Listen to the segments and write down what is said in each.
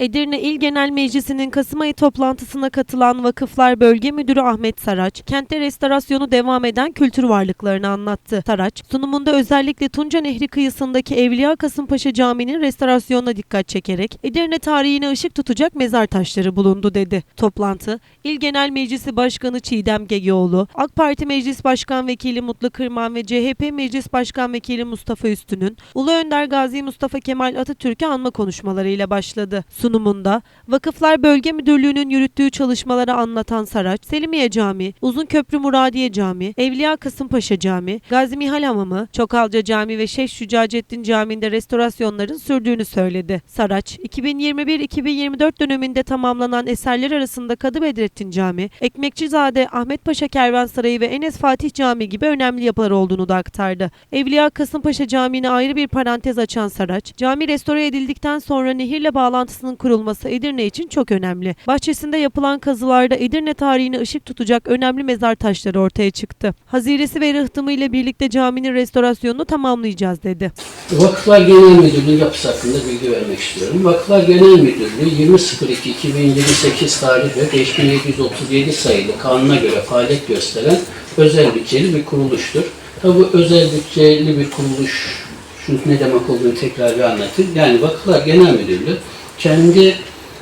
Edirne İl Genel Meclisi'nin Kasım ayı toplantısına katılan Vakıflar Bölge Müdürü Ahmet Saraç, kentte restorasyonu devam eden kültür varlıklarını anlattı. Saraç, sunumunda özellikle Tunca Nehri kıyısındaki Evliya Kasımpaşa Camii'nin restorasyonuna dikkat çekerek Edirne tarihine ışık tutacak mezar taşları bulundu dedi. Toplantı, İl Genel Meclisi Başkanı Çiğdem Gegeoğlu, AK Parti Meclis Başkan Vekili Mutlu Kırman ve CHP Meclis Başkan Vekili Mustafa Üstün'ün Ulu Önder Gazi Mustafa Kemal Atatürk'ü anma konuşmalarıyla başladı. Sunumunda Vakıflar Bölge Müdürlüğü'nün yürüttüğü çalışmaları anlatan Saraç, Selimiye Camii, Uzunköprü Muradiye Camii, Evliya Kasımpaşa Camii, Gazi Mihal Hamamı, Çokalca Camii ve Şeyh Şücacettin Camii'nde restorasyonların sürdüğünü söyledi. Saraç, 2021-2024 döneminde tamamlanan eserler arasında Kadı Bedrettin Camii, Ekmekçizade Ahmet Paşa Kervansarayı ve Enes Fatih Camii gibi önemli yapılar olduğunu da aktardı. Evliya Kasımpaşa Camii'ne ayrı bir parantez açan Saraç, cami restore edildikten sonra nehirle bağlantısının kurulması Edirne için çok önemli. Bahçesinde yapılan kazılarda Edirne tarihine ışık tutacak önemli mezar taşları ortaya çıktı. Haziresi ve rıhtımı ile birlikte caminin restorasyonunu tamamlayacağız dedi. Vakıflar Genel Müdürlüğü yapısı hakkında bilgi vermek istiyorum. Vakıflar Genel Müdürlüğü 20.02.2028 tarih ve 5737 sayılı kanuna göre faaliyet gösteren özel bütçeli bir kuruluştur. Tabi bu özel bütçeli bir kuruluş şunu ne demek olduğunu tekrar bir anlatayım. Yani Vakıflar Genel Müdürlüğü kendi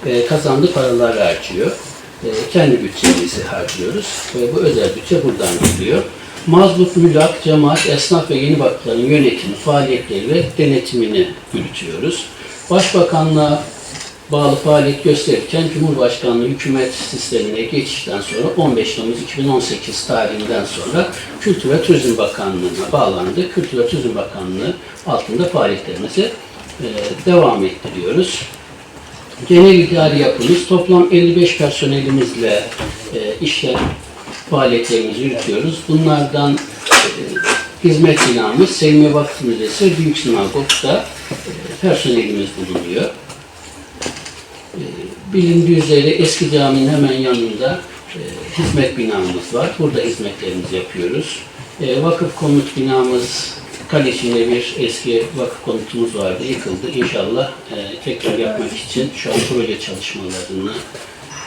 e, kazandığı paraları harcıyor. E, kendi bütçemizi harcıyoruz. Ve bu özel bütçe buradan geliyor. Mazluk, mülak, cemaat, esnaf ve yeni vakıfların yönetimi, faaliyetleri ve denetimini yürütüyoruz. Başbakanlığa bağlı faaliyet gösterirken Cumhurbaşkanlığı hükümet sistemine geçişten sonra 15 Temmuz 2018 tarihinden sonra Kültür ve Turizm Bakanlığı'na bağlandı. Kültür ve Turizm Bakanlığı altında faaliyetlerimizi e, devam ettiriyoruz. Genel idari yapımız toplam 55 personelimizle e, işlem faaliyetlerimizi yürütüyoruz. Bunlardan e, hizmet binamız Selimiye Vakıf Müzesi Büyük Sinagog'da e, personelimiz bulunuyor. E, bilindiği üzere eski caminin hemen yanında e, hizmet binamız var. Burada hizmetlerimizi yapıyoruz. E, vakıf konut binamız kale içinde bir eski vakıf konutumuz vardı. Yıkıldı. İnşallah e, tekrar yapmak için şu an proje çalışmalarına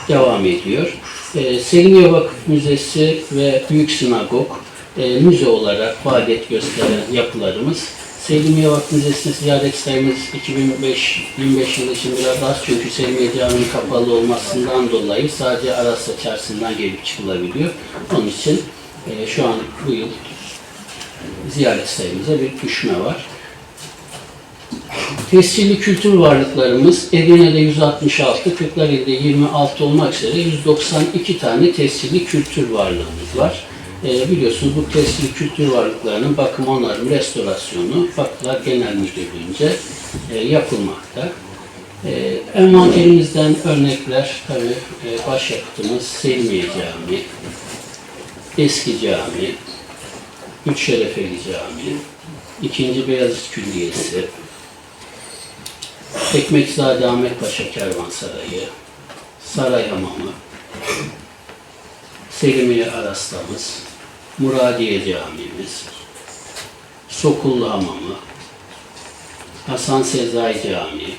devam ediyor. E, Selimiye Vakıf Müzesi ve Büyük Sinagog e, müze olarak faaliyet gösteren yapılarımız. Selimiye Vakıf Müzesi'ne ziyaret sayımız 2005 25 yıl için biraz az çünkü Selimiye Camii kapalı olmasından dolayı sadece Arasya Çarşısı'ndan gelip çıkılabiliyor. Onun için e, şu an bu yıl ziyaret sayımıza bir düşme var. Tescilli kültür varlıklarımız Edirne'de 166, Kırklareli'de 26 olmak üzere 192 tane tescilli kültür varlığımız var. Ee, biliyorsunuz bu tescilli kültür varlıklarının bakım, onarım, restorasyonu Vakıflar Genel Müdürlüğü'nce e, yapılmakta. E, envanterimizden örnekler tabii e, başyapıtımız Selimiye Camii, Eski Cami, Üç Şerefeli Camii, İkinci Beyazıt Külliyesi, Ekmekzade Ahmet Paşa Kervansarayı, Saray Hamamı, Selimiye Araslamız, Muradiye Camimiz, Sokullu Hamamı, Hasan Sezai Camii,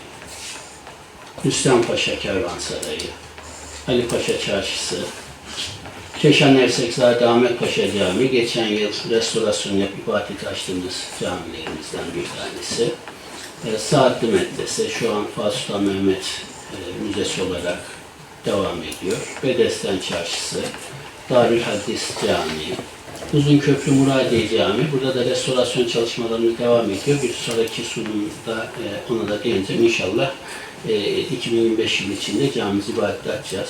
Rüstem Paşa Kervansarayı, Ali Paşa Çarşısı, Keşan Ersekzade Ahmet Paşa Camii geçen yıl restorasyon yapıp ibadet açtığımız camilerimizden bir tanesi. E, Saatli Medrese şu an Fatih Mehmet e, Müzesi olarak devam ediyor. Bedesten Çarşısı, Darül Hadis Camii, Uzunköprü Muradiye Camii. Burada da restorasyon çalışmalarımız devam ediyor. Bir sonraki sunumda e, ona da değineceğim. İnşallah e, 2025 yılı içinde camimizi ibadet açacağız.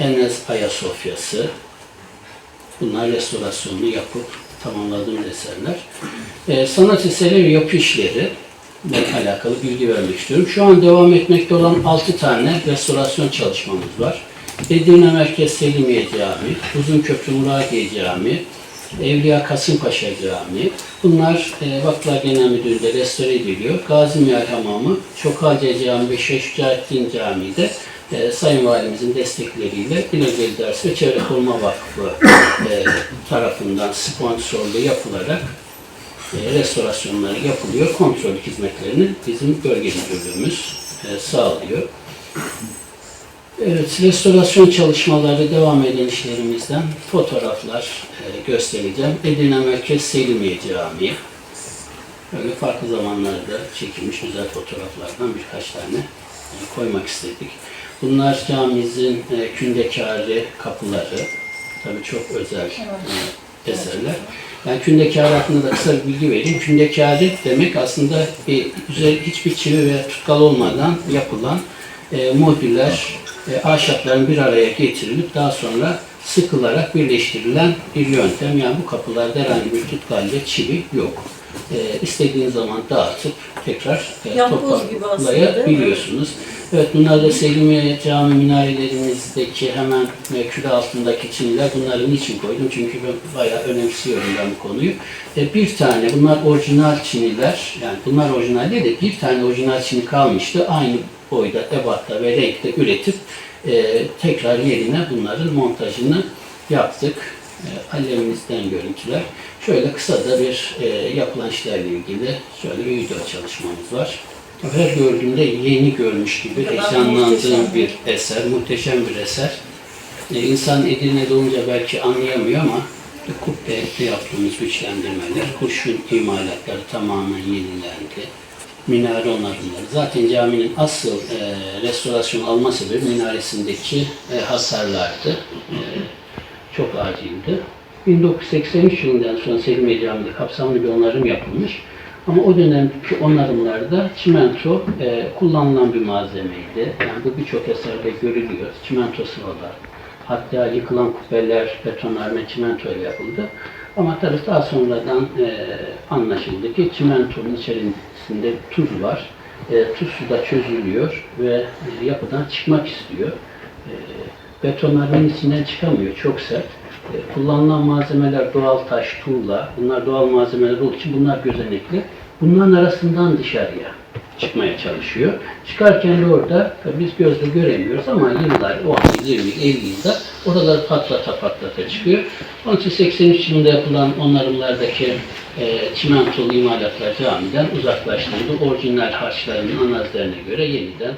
Enes Ayasofya'sı, Bunlar restorasyonunu yapıp tamamladığım eserler. Ee, sanat eseri ve yapı işleri ile alakalı bilgi vermek istiyorum. Şu an devam etmekte olan 6 tane restorasyon çalışmamız var. Edirne Merkez Selimiye Camii, Uzunköprü Muradiye Camii, Evliya Kasımpaşa Camii. Bunlar e, Vakıflar Genel Müdürlüğü'nde restore ediliyor. Gazi Mihal Hamamı, Çokalca Camii ve Şeyh Şücaettin Camii'de e, Sayın Valimizin destekleriyle Binözel Ders ve Çevre Koruma Vakfı e, tarafından sponsorlu yapılarak e, restorasyonları yapılıyor. Kontrol hizmetlerini bizim bölge müdürlüğümüz e, sağlıyor. Evet, restorasyon çalışmaları devam eden işlerimizden fotoğraflar e, göstereceğim. Edirne Merkez Selimiye Camii. Böyle farklı zamanlarda çekilmiş güzel fotoğraflardan birkaç tane koymak istedik. Bunlar camimizin e, kündekârı kapıları. Tabii çok özel e, eserler. Yani kündekârı hakkında da kısa bir bilgi vereyim. Kündekârı demek aslında e, üzeri hiçbir çivi ve tutkal olmadan yapılan e, modüler e, ahşapların bir araya getirilip daha sonra sıkılarak birleştirilen bir yöntem. Yani bu kapılarda herhangi bir tutkalya çivi yok. E, istediğiniz zaman dağıtıp tekrar e, toparlayabiliyorsunuz. Evet bunlar da Selimiye cami minarelerimizdeki hemen e, küre altındaki çiniler. Bunları niçin koydum? Çünkü ben bayağı önemsiyorum ben bu konuyu. E, bir tane bunlar orijinal çiniler. Yani bunlar orijinal değil de bir tane orijinal çini kalmıştı. Aynı boyda, ebatta ve renkte üretip e, tekrar yerine bunların montajını yaptık. E, Alevimizden görüntüler. Şöyle kısa da bir e, yapılan işlerle ilgili şöyle bir video çalışmamız var. Her gördüğümde yeni görmüş gibi heyecanlandığım bir eser, muhteşem bir eser. E, insan Edirne'de olunca belki anlayamıyor ama Kubbe'de yaptığımız güçlendirmeler, kurşun imalatları tamamen yenilendi. Minare onarımları. Zaten caminin asıl e, restorasyon alma sebebi minaresindeki e, hasarlardı. E, çok acildi. 1983 yılından sonra Selimiye Camii'de kapsamlı bir onarım yapılmış. Ama o dönemki onarımlarda çimento e, kullanılan bir malzemeydi. Yani bu birçok eserde görülüyor. Çimento sıvalar. Hatta yıkılan kubbeler betonarme çimento ile yapıldı. Ama tabii daha sonradan e, anlaşıldı ki çimentonun içerisinde tuz var. E, tuz suda çözülüyor ve e, yapıdan çıkmak istiyor. E, betonarmenin içinden çıkamıyor. Çok sert. E, kullanılan malzemeler doğal taş, tuğla. Bunlar doğal malzemeler olduğu için bunlar gözenekli. Bunların arasından dışarıya çıkmaya çalışıyor. Çıkarken de orada biz gözle göremiyoruz ama yıllar, o an 20, 50 yılda oralar patlata patlata çıkıyor. Onun için 83 yılında yapılan onarımlardaki e, çimentolu imalatlar camiden uzaklaştırıldı. Orijinal harçların anazlarına göre yeniden